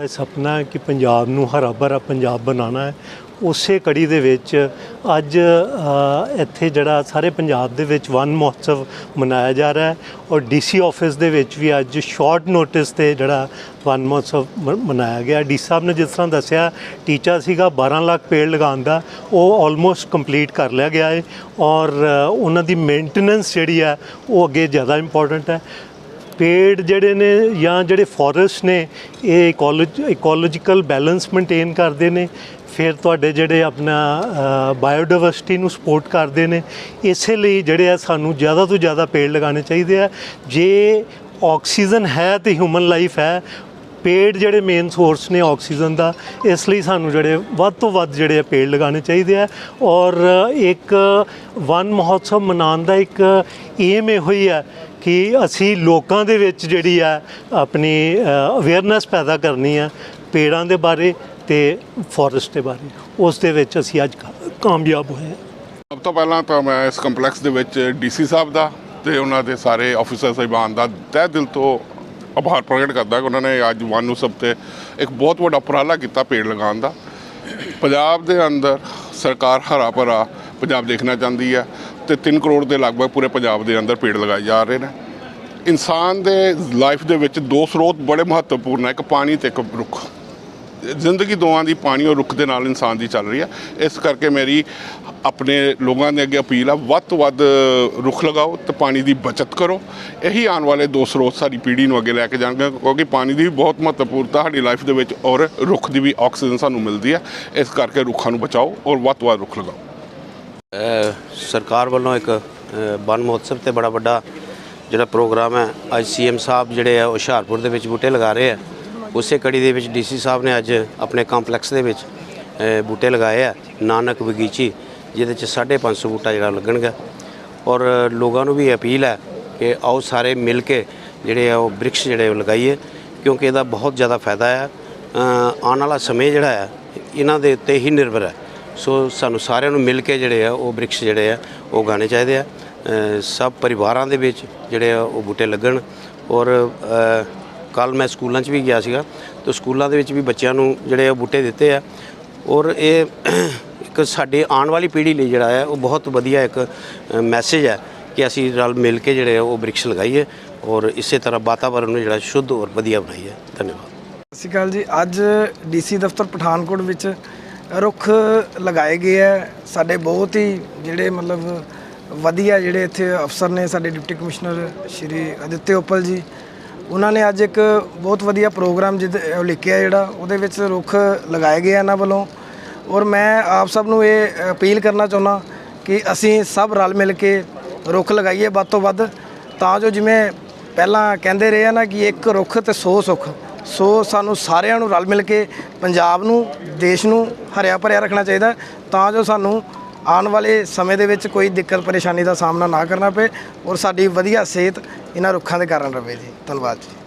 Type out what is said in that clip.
ਇਹ ਸੁਪਨਾ ਹੈ ਕਿ ਪੰਜਾਬ ਨੂੰ ਹਰਾ ਭਰਾ ਪੰਜਾਬ ਬਣਾਉਣਾ ਹੈ। ਉਸੇ ਕੜੀ ਦੇ ਵਿੱਚ ਅੱਜ ਇੱਥੇ ਜਿਹੜਾ ਸਾਰੇ ਪੰਜਾਬ ਦੇ ਵਿੱਚ ਵਨ ਮਹੋਤਸਵ ਮਨਾਇਆ ਜਾ ਰਿਹਾ ਹੈ ਔਰ ਡੀਸੀ ਆਫਿਸ ਦੇ ਵਿੱਚ ਵੀ ਅੱਜ ਸ਼ਾਰਟ ਨੋਟਿਸ ਤੇ ਜਿਹੜਾ ਵਨ ਮਹੋਤਸਵ ਮਨਾਇਆ ਗਿਆ। ਡੀ ਸਾਹਿਬ ਨੇ ਜਿਸ ਤਰ੍ਹਾਂ ਦੱਸਿਆ, ਟੀਚਾ ਸੀਗਾ 12 ਲੱਖ ਪੇੜ ਲਗਾਉਣ ਦਾ, ਉਹ ਆਲਮੋਸਟ ਕੰਪਲੀਟ ਕਰ ਲਿਆ ਗਿਆ ਹੈ ਔਰ ਉਹਨਾਂ ਦੀ ਮੇਨਟੇਨੈਂਸ ਜਿਹੜੀ ਹੈ, ਉਹ ਅੱਗੇ ਜ਼ਿਆਦਾ ਇੰਪੋਰਟੈਂਟ ਹੈ। ਪੇੜ ਜਿਹੜੇ ਨੇ ਜਾਂ ਜਿਹੜੇ ਫੋਰੈਸਟ ਨੇ, ਇਹ ਇਕੋਲੋਜੀ ਇਕੋਲੋਜੀਕਲ ਬੈਲੈਂਸ ਮੇਨਟੇਨ ਕਰਦੇ ਨੇ। ਫਿਰ ਤੁਹਾਡੇ ਜਿਹੜੇ ਆਪਣਾ ਬਾਇਓਡਾਇਵਰਸਿਟੀ ਨੂੰ ਸਪੋਰਟ ਕਰਦੇ ਨੇ। ਇਸੇ ਲਈ ਜਿਹੜੇ ਆ ਸਾਨੂੰ ਜ਼ਿਆਦਾ ਤੋਂ ਜ਼ਿਆਦਾ ਪੇੜ ਲਗਾਉਣੇ ਚਾਹੀਦੇ ਆ। ਜੇ ਆਕਸੀਜਨ ਹੈ ਤੇ ਹਿਊਮਨ ਲਾਈਫ ਹੈ, ਪੇੜ ਜਿਹੜੇ ਮੇਨ ਸੋਰਸ ਨੇ ਆਕਸੀਜਨ ਦਾ, ਇਸ ਲਈ ਸਾਨੂੰ ਜਿਹੜੇ ਵੱਧ ਤੋਂ ਵੱਧ ਜਿਹੜੇ ਆ ਪੇੜ ਲਗਾਉਣੇ ਚਾਹੀਦੇ ਆ। ਔਰ ਇੱਕ ਵਨ ਮਹੋਤਸਵ ਮਨਾਉਣ ਦਾ ਇੱਕ ਏਮ ਇਹੋ ਹੀ ਹੈ ਕਿ ਅਸੀਂ ਲੋਕਾਂ ਦੇ ਵਿੱਚ ਜਿਹੜੀ ਆ, ਆਪਣੀ ਅਵੇਅਰਨੈਸ ਪੈਦਾ ਕਰਨੀ ਆ ਪੇੜਾਂ ਦੇ ਬਾਰੇ ਤੇ ਫੋਰੈਸਟ ਦੇ ਬਾਰੇ। ਉਸ ਦੇ ਵਿੱਚ ਅਸੀਂ ਅੱਜ ਕਾਮਯਾਬ ਹੋਏ ਸਭ ਤੋਂ ਪਹਿਲਾਂ ਤਾਂ ਮੈਂ ਇਸ ਕੰਪਲੈਕਸ ਦੇ ਵਿੱਚ ਡੀਸੀ ਸਾਹਿਬ ਦਾ ਤੇ ਉਹਨਾਂ ਦੇ ਸਾਰੇ ਆਫੀਸਰ ਸਾਹਿਬਾਨ ਦਾ ਤਹਿ ਦਿਲ ਤੋਂ ਆਭਾਰ ਪ੍ਰਗਟ ਕਰਦਾ ਕਿ ਉਹਨਾਂ ਨੇ ਅੱਜ ਵਨ ਸਭ ਤੇ ਇੱਕ ਬਹੁਤ ਵੱਡਾ ਉਪਰਾਲਾ ਕੀਤਾ ਪੇੜ ਲਗਾਉਣ ਦਾ। ਪੰਜਾਬ ਦੇ ਅੰਦਰ ਸਰਕਾਰ ਹਰਾ ਭਰਾ ਪੰਜਾਬ ਦੇਖਣਾ ਚਾਹੁੰਦੀ ਹੈ ਤੇ 3 ਕਰੋੜ ਦੇ ਲਗਭਗ ਪੂਰੇ ਪੰਜਾਬ ਦੇ ਅੰਦਰ ਪੇੜ ਲਗਾਏ ਜਾ ਰਹੇ ਨੇ। ਇਨਸਾਨ ਦੇ ਲਾਈਫ ਦੇ ਵਿੱਚ ਦੋ ਸਰੋਤ ਬੜੇ ਮਹੱਤਵਪੂਰਨ ਹੈ ਇੱਕ ਪਾਣੀ ਤੇ ਇੱਕ ਰੁੱਖ। ਜ਼ਿੰਦਗੀ ਦੋਵਾਂ ਦੀ ਪਾਣੀ ਔਰ ਰੁੱਖ ਦੇ ਨਾਲ ਇਨਸਾਨ ਦੀ ਚੱਲ ਰਹੀ ਹੈ ਇਸ ਕਰਕੇ ਮੇਰੀ ਆਪਣੇ ਲੋਕਾਂ ਦੇ ਅੱਗੇ ਅਪੀਲ ਆ, ਵੱਧ ਤੋਂ ਵੱਧ ਰੁੱਖ ਲਗਾਓ ਤੇ ਪਾਣੀ ਦੀ ਬਚਤ ਕਰੋ। ਇਹੀ ਆਉਣ ਵਾਲੇ ਦੋ ਸਰੋਤ ਸਾਡੀ ਪੀੜ੍ਹੀ ਨੂੰ ਅੱਗੇ ਲੈ ਕੇ ਜਾਣਗੇ, ਕਿਉਂਕਿ ਪਾਣੀ ਦੀ ਵੀ ਬਹੁਤ ਮਹੱਤਵਪੂਰਤਾ ਸਾਡੀ ਲਾਈਫ ਦੇ ਵਿੱਚ ਔਰ ਰੁੱਖ ਦੀ ਵੀ ਆਕਸੀਜਨ ਸਾਨੂੰ ਮਿਲਦੀ ਹੈ ਇਸ ਕਰਕੇ ਰੁੱਖਾਂ ਨੂੰ ਬਚਾਓ ਔਰ ਵੱਧ ਤੋਂ ਵੱਧ ਰੁੱਖ ਲਗਾਓ। ਸਰਕਾਰ ਵੱਲੋਂ ਇੱਕ ਅ, ਵਨ ਮਹੋਤਸਵ ਤੇ ਬੜਾ ਵੱਡਾ ਜਿਹੜਾ ਪ੍ਰੋਗਰਾਮ ਹੈ ਅੱਜ ਸੀਐਮ ਸਾਹਿਬ ਜਿਹੜੇ ਆ ਹੁਸ਼ਿਆਰਪੁਰ ਦੇ ਵਿੱਚ ਬੂਟੇ ਲਗਾ ਰਹੇ ਆ। ਉਸੇ ਕੜੀ ਦੇ ਵਿੱਚ ਡੀਸੀ ਸਾਹਿਬ ਨੇ ਅੱਜ ਆਪਣੇ ਕੰਪਲੈਕਸ ਦੇ ਵਿੱਚ ਬੂਟੇ ਲਗਾਏ ਆ ਨਾਨਕ ਬਗੀਚੀ ਜਿਹਦੇ ਚ 550 ਬੂਟਾ ਜਿਹੜਾ ਲੱਗਣਗਾ। ਔਰ ਲੋਕਾਂ ਨੂੰ ਵੀ ਅਪੀਲ ਹੈ ਕਿ ਆਓ ਸਾਰੇ ਮਿਲ ਕੇ ਜਿਹੜੇ ਆ ਉਹ ਬ੍ਰਿਕਸ਼ ਜਿਹੜੇ ਲਗਾਈਏ ਕਿਉਂਕਿ ਇਹਦਾ ਬਹੁਤ ਜ਼ਿਆਦਾ ਫਾਇਦਾ ਹੈ ਆਉਣ ਵਾਲਾ ਸਮੇਂ ਜਿਹੜਾ ਹੈ ਇਹਨਾਂ ਦੇ ਉੱਤੇ ਹੀ ਨਿਰਭਰ ਹੈ। ਸੋ ਸਾਨੂੰ ਸਾਰਿਆਂ ਨੂੰ ਮਿਲ ਕੇ ਜਿਹੜੇ ਆ, ਉਹ ਬ੍ਰਿਕਸ਼ ਜਿਹੜੇ ਆ, ਉਹ ਗਾਣੇ ਚਾਹੀਦੇ ਆ। ਸਭ ਪਰਿਵਾਰਾਂ ਦੇ ਵਿੱਚ ਜਿਹੜੇ ਆ, ਉਹ ਬੂਟੇ ਲੱਗਣ। ਔਰ ਕੱਲ ਮੈਂ ਸਕੂਲਾਂ 'ਚ ਵੀ ਗਿਆ ਸੀਗਾ, ਤੇ ਸਕੂਲਾਂ ਦੇ ਵਿੱਚ ਵੀ ਬੱਚਿਆਂ ਨੂੰ ਜਿਹੜੇ ਆ ਬੂਟੇ ਦਿੱਤੇ ਆ। ਔਰ ਇਹ ਇੱਕ ਸਾਡੇ ਆਉਣ ਵਾਲੀ ਪੀੜ੍ਹੀ ਲਈ ਜਿਹੜਾ ਹੈ ਉਹ ਬਹੁਤ ਵਧੀਆ ਇੱਕ ਮੈਸੇਜ ਹੈ ਕਿ ਅਸੀਂ ਰਲ ਮਿਲ ਕੇ ਜਿਹੜੇ ਆ, ਉਹ ਬ੍ਰਿਕਸ਼ ਲਗਾਈਏ। ਔਰ ਇਸੇ ਤਰ੍ਹਾਂ ਵਾਤਾਵਰਣ ਨੂੰ ਜਿਹੜਾ ਸ਼ੁੱਧ ਔਰ ਵਧੀਆ ਬਣਾਈਏ। ਧੰਨਵਾਦ। ਸਤਿ ਸ਼੍ਰੀ ਅਕਾਲ ਜੀ। ਅੱਜ ਡੀਸੀ ਦਫ਼ਤਰ ਪਠਾਨਕੋਟ ਵਿੱਚ ਰੁੱਖ ਲਗਾਏ ਗਏ ਆ। ਸਾਡੇ ਬਹੁਤ ਹੀ ਜਿਹੜੇ ਮਤਲਬ ਵਧੀਆ ਜਿਹੜੇ ਇੱਥੇ ਅਫਸਰ ਨੇ ਸਾਡੇ ਡਿਪਟੀ ਕਮਿਸ਼ਨਰ ਸ਼੍ਰੀ ਅਦਿੱਤਿਆ ਉਪਲ ਜੀ, ਉਹਨਾਂ ਨੇ ਅੱਜ ਇੱਕ ਬਹੁਤ ਵਧੀਆ ਪ੍ਰੋਗਰਾਮ ਜਿੱਦ ਉਹ ਲਿਖਿਆ ਜਿਹੜਾ, ਉਹਦੇ ਵਿੱਚ ਰੁੱਖ ਲਗਾਏ ਗਏ ਇਹਨਾਂ ਵੱਲੋਂ। ਔਰ ਮੈਂ ਆਪ ਸਭ ਨੂੰ ਇਹ ਅਪੀਲ ਕਰਨਾ ਚਾਹੁੰਦਾ ਕਿ ਅਸੀਂ ਸਭ ਰਲ ਮਿਲ ਕੇ ਰੁੱਖ ਲਗਾਈਏ ਵੱਧ ਤੋਂ ਵੱਧ, ਤਾਂ ਜੋ ਜਿਵੇਂ ਪਹਿਲਾਂ ਕਹਿੰਦੇ ਰਹੇ ਆ ਨਾ ਕਿ ਇੱਕ ਰੁੱਖ ਤੇ 100 ਸੁੱਖ ਸੋ ਸਾਨੂੰ ਸਾਰਿਆਂ ਨੂੰ ਰਲ ਮਿਲ ਕੇ ਪੰਜਾਬ ਨੂੰ, ਦੇਸ਼ ਨੂੰ ਹਰਿਆ ਭਰਿਆ ਰੱਖਣਾ ਚਾਹੀਦਾ ਤਾਂ ਜੋ ਸਾਨੂੰ ਆਉਣ ਵਾਲੇ ਸਮੇਂ ਦੇ ਵਿੱਚ ਕੋਈ ਦਿੱਕਤ ਪਰੇਸ਼ਾਨੀ ਦਾ ਸਾਹਮਣਾ ਨਾ ਕਰਨਾ ਪਏ ਔਰ ਸਾਡੀ ਵਧੀਆ ਸਿਹਤ ਇਹਨਾਂ ਰੁੱਖਾਂ ਦੇ ਕਾਰਨ ਰਹੇ ਜੀ। ਧੰਨਵਾਦ ਜੀ।